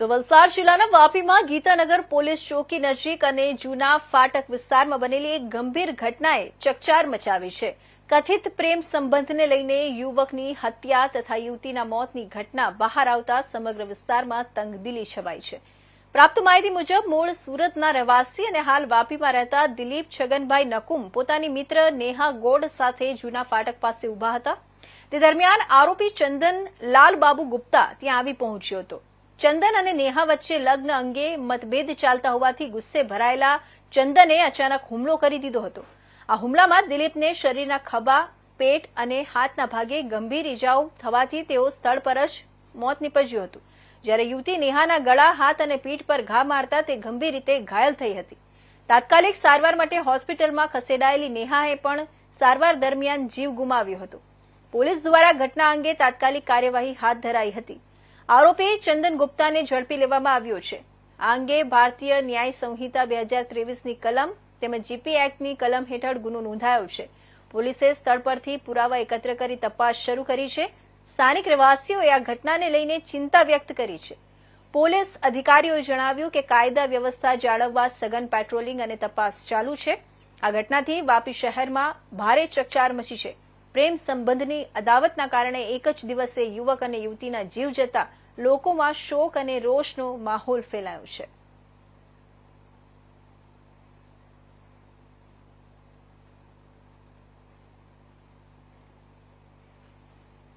તો વલસાડ જિલ્લાના વાપીમાં ગીતાનગર પોલીસ ચોકી નજીક અને જૂના ફાટક વિસ્તારમાં બનેલી એક ગંભીર ઘટનાએ ચકચાર મચાવી છે. કથિત પ્રેમ સંબંધને લઈને યુવકની હત્યા તથા યુવતીના મોતની ઘટના બહાર આવતા સમગ્ર વિસ્તારમાં તંગદિલી છવાઈ છે. પ્રાપ્ત માહિતી મુજબ મૂળ સુરતના રહેવાસી અને હાલ વાપીમાં રહેતા દિલીપ છગનભાઈ નકુમ પોતાની મિત્ર નેહા ગોડ સાથે જૂના ફાટક પાસે ઊભા હતા. તે દરમિયાન આરોપી ચંદન લાલબાબુ ગુપ્તા ત્યાં આવી પહોંચ્યો હતો. ચંદન અને નેહા વચ્ચે લગ્ન અંગે મતભેદ ચાલતા હોવાથી ગુસ્સે ભરાયેલા ચંદને અચાનક હુમલો કરી દીધો હતો. આ હુમલામાં દિલીપને શરીરના ખભા, પેટ અને હાથના ભાગે ગંભીર ઇજાઓ થવાથી તેઓ સ્થળ પર જ મોત નીપજ્યું હતું. જ્યારે યુવતી નેહાના ગળા, હાથ અને પીઠ પર ઘા મારતા તે ગંભીર રીતે ઘાયલ થઈ હતી. તાત્કાલિક સારવાર માટે હોસ્પિટલમાં ખસેડાયેલી નેહાએ પણ સારવાર દરમિયાન જીવ ગુમાવ્યો હતો. પોલીસ દ્વારા ઘટના અંગે તાત્કાલિક કાર્યવાહી હાથ ધરાઈ હતી. આરોપી ચંદન ગુપ્તાને ઝડપી લેવામાં આવ્યો છે. આ અંગે ભારતીય ન્યાય સંહિતા બે હજાર ત્રેવીસની કલમ તેમજ જીપી એક્ટની કલમ હેઠળ ગુનો નોંધાયો છે. પોલીસે સ્થળ પરથી પુરાવા એકત્ર કરી તપાસ શરૂ કરી છે. સ્થાનિક રહેવાસીઓએ આ ઘટનાને લઈને ચિંતા વ્યક્ત કરી છે. પોલીસ અધિકારીઓએ જણાવ્યું કે કાયદા વ્યવસ્થા જાળવવા સઘન પેટ્રોલિંગ અને તપાસ ચાલુ છે. આ ઘટનાથી વાપી શહેરમાં ભારે ચકચાર મચી છે. પ્રેમ સંબંધની અદાવતના કારણે એક જ દિવસે યુવક અને યુવતીના જીવ જતા લોકોમાં શોક અને રોષનો માહોલ ફેલાયો છે.